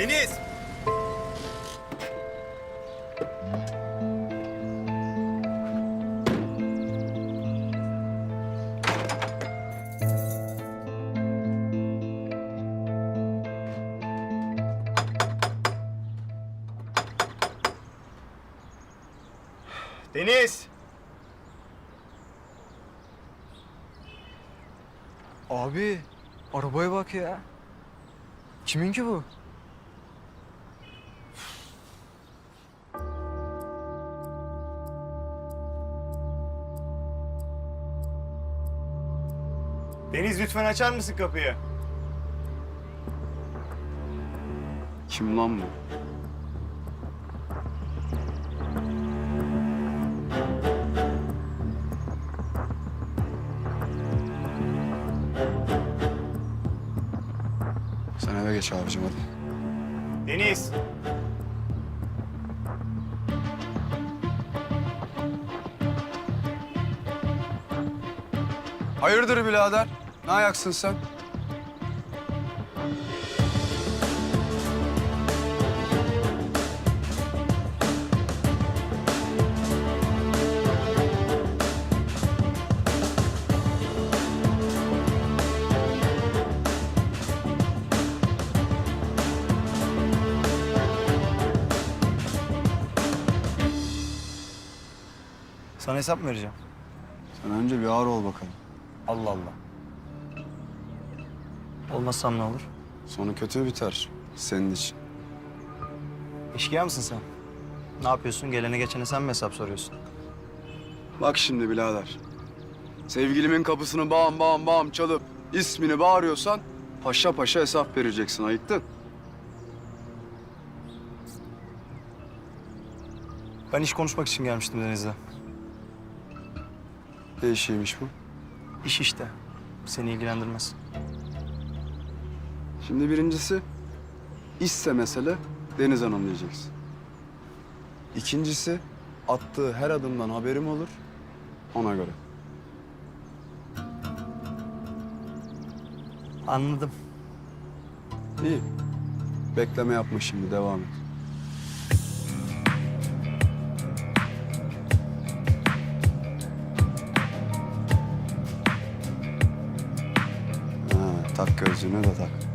Deniz! Deniz! Abi arabaya bak ya. Kimin ki bu? Deniz lütfen açar mısın kapıyı? Kim lan bu? Sen eve geç abicim hadi. Deniz! Hayırdır birader? Ne ayaksın sen? Sana hesap mı vereceğim? Sen önce bir ağır ol bakalım. Allah Allah. Olmazsam ne olur? Sonu kötü biter senin için. İşkıya mısın sen? Ne yapıyorsun? Gelene geçene sen mi hesap soruyorsun? Bak şimdi birader. Sevgilimin kapısını bağım bağım bağım çalıp ismini bağırıyorsan paşa paşa hesap vereceksin ayıktın. Ben iş konuşmak için gelmiştim Deniz'le. Ne işiymiş bu? İş işte. Seni ilgilendirmez. Şimdi birincisi işse mesele Deniz Hanım diyeceksin. İkincisi attığı her adımdan haberim olur ona göre. Anladım. İyi. Bekleme yapma şimdi devam et. Ha, tak gözlüğünü de tak.